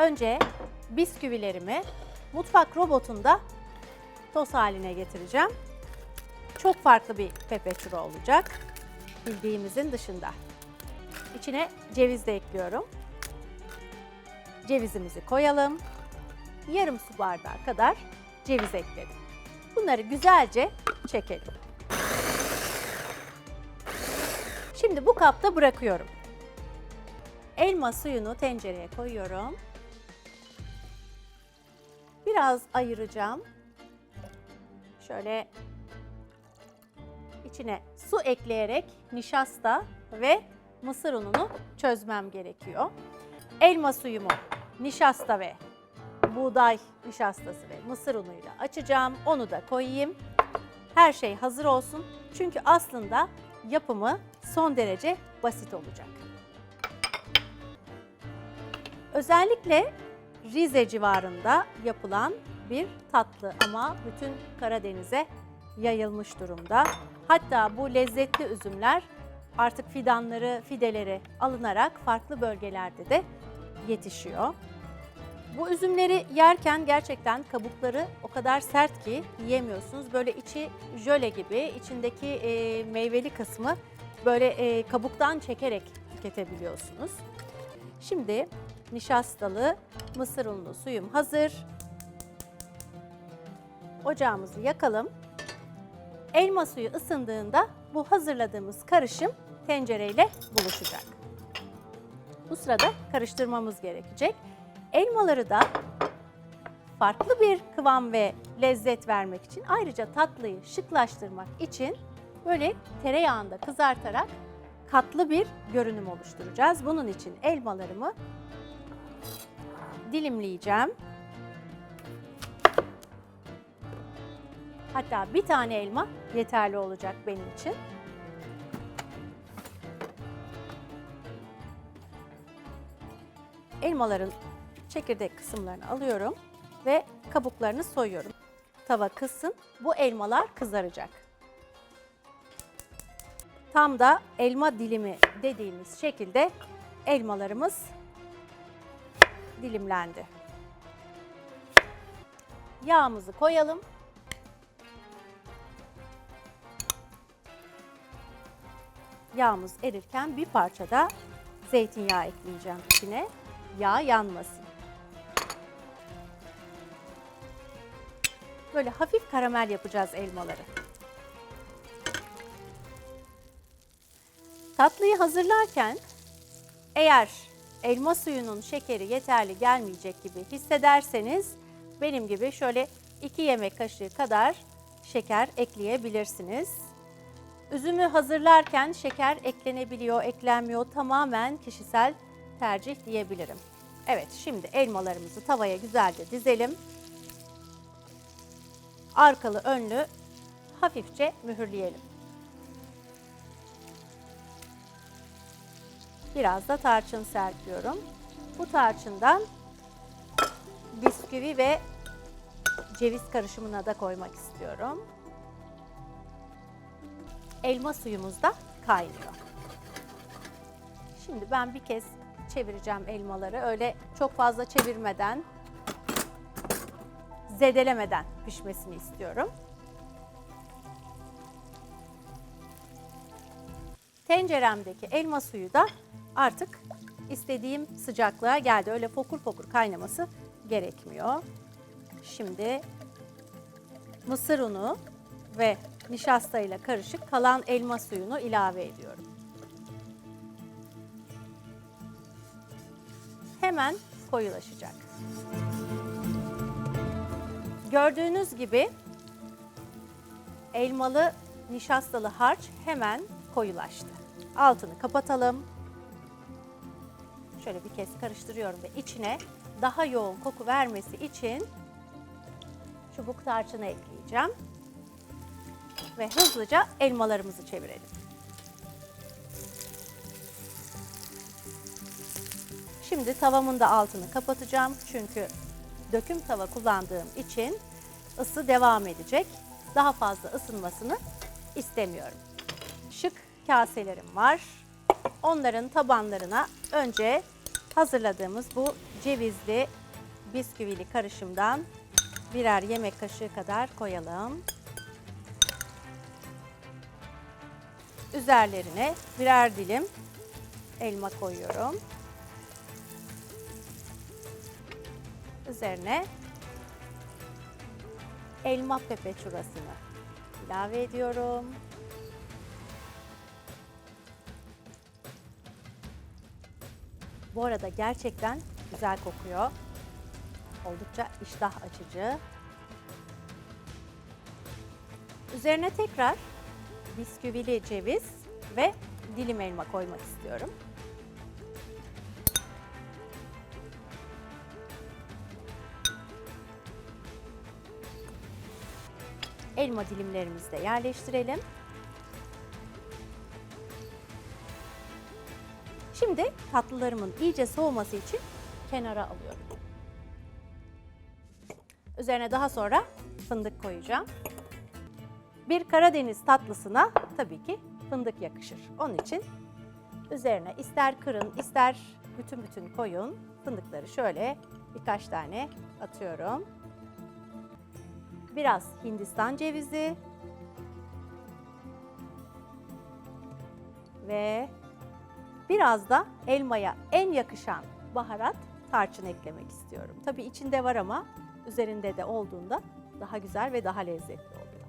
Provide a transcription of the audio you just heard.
Önce bisküvilerimi mutfak robotunda toz haline getireceğim. Çok farklı bir pepe churro olacak. Bildiğimizin dışında. İçine ceviz de ekliyorum. Cevizimizi koyalım. Yarım su bardağı kadar ceviz ekledim. Bunları güzelce çekelim. Şimdi bu kapta bırakıyorum. Elma suyunu tencereye koyuyorum. Biraz ayıracağım. Şöyle içine su ekleyerek nişasta ve mısır ununu çözmem gerekiyor. Elma suyumu nişasta ve buğday nişastası ve mısır unuyla açacağım. Onu da koyayım. Her şey hazır olsun. Çünkü aslında yapımı son derece basit olacak. Özellikle Rize civarında yapılan bir tatlı ama bütün Karadeniz'e yayılmış durumda. Hatta bu lezzetli üzümler artık fidanları, fideleri alınarak farklı bölgelerde de yetişiyor. Bu üzümleri yerken gerçekten kabukları o kadar sert ki yiyemiyorsunuz. Böyle içi jöle gibi, içindeki e, meyveli kısmı böyle e, kabuktan çekerek tüketebiliyorsunuz. Şimdi nişastalı mısır unlu suyum hazır. Ocağımızı yakalım. Elma suyu ısındığında bu hazırladığımız karışım tencereyle buluşacak. Bu sırada karıştırmamız gerekecek. Elmaları da farklı bir kıvam ve lezzet vermek için ayrıca tatlıyı şıklaştırmak için böyle tereyağında kızartarak katlı bir görünüm oluşturacağız. Bunun için elmalarımı dilimleyeceğim. Hatta bir tane elma yeterli olacak benim için. Elmaların çekirdek kısımlarını alıyorum ve kabuklarını soyuyorum. Tava kızsın. Bu elmalar kızaracak. Tam da elma dilimi dediğimiz şekilde elmalarımız dilimlendi. Yağımızı koyalım. Yağımız erirken bir parça da zeytinyağı ekleyeceğim içine. Yağ yanmasın. Böyle hafif karamel yapacağız elmaları. Tatlıyı hazırlarken eğer elma suyunun şekeri yeterli gelmeyecek gibi hissederseniz benim gibi şöyle 2 yemek kaşığı kadar şeker ekleyebilirsiniz. Üzümü hazırlarken şeker eklenebiliyor, eklenmiyor. Tamamen kişisel tercih diyebilirim. Evet, şimdi elmalarımızı tavaya güzelce dizelim. Arkalı önlü hafifçe mühürleyelim. Biraz da tarçın serpiyorum. Bu tarçından bisküvi ve ceviz karışımına da koymak istiyorum. Elma suyumuz da kaynıyor. Şimdi ben bir kez çevireceğim elmaları. Öyle çok fazla çevirmeden, zedelemeden pişmesini istiyorum. Tenceremdeki elma suyu da artık istediğim sıcaklığa geldi. Öyle fokur fokur kaynaması gerekmiyor. Şimdi mısır unu ve nişasta ile karışık kalan elma suyunu ilave ediyorum. Hemen koyulaşacak. Gördüğünüz gibi elmalı nişastalı harç hemen koyulaştı. Altını kapatalım. Şöyle bir kez karıştırıyorum ve içine daha yoğun koku vermesi için çubuk tarçını ekleyeceğim. Ve hızlıca elmalarımızı çevirelim. Şimdi tavamın da altını kapatacağım. Çünkü döküm tava kullandığım için ısı devam edecek. Daha fazla ısınmasını istemiyorum. Şık kaselerim var. Onların tabanlarına önce hazırladığımız bu cevizli bisküvili karışımdan birer yemek kaşığı kadar koyalım. Üzerlerine birer dilim elma koyuyorum. Üzerine elma pepe çurasını ilave ediyorum. Bu arada gerçekten güzel kokuyor. Oldukça iştah açıcı. Üzerine tekrar bisküvili ceviz ve dilim elma koymak istiyorum. Elma dilimlerimizi de yerleştirelim. Şimdi tatlılarımın iyice soğuması için kenara alıyorum. Üzerine daha sonra fındık koyacağım. Bir Karadeniz tatlısına tabii ki fındık yakışır. Onun için üzerine ister kırın ister bütün bütün koyun. Fındıkları şöyle birkaç tane atıyorum. Biraz Hindistan cevizi ve biraz da elmaya en yakışan baharat tarçın eklemek istiyorum. Tabii içinde var ama üzerinde de olduğunda daha güzel ve daha lezzetli oluyor.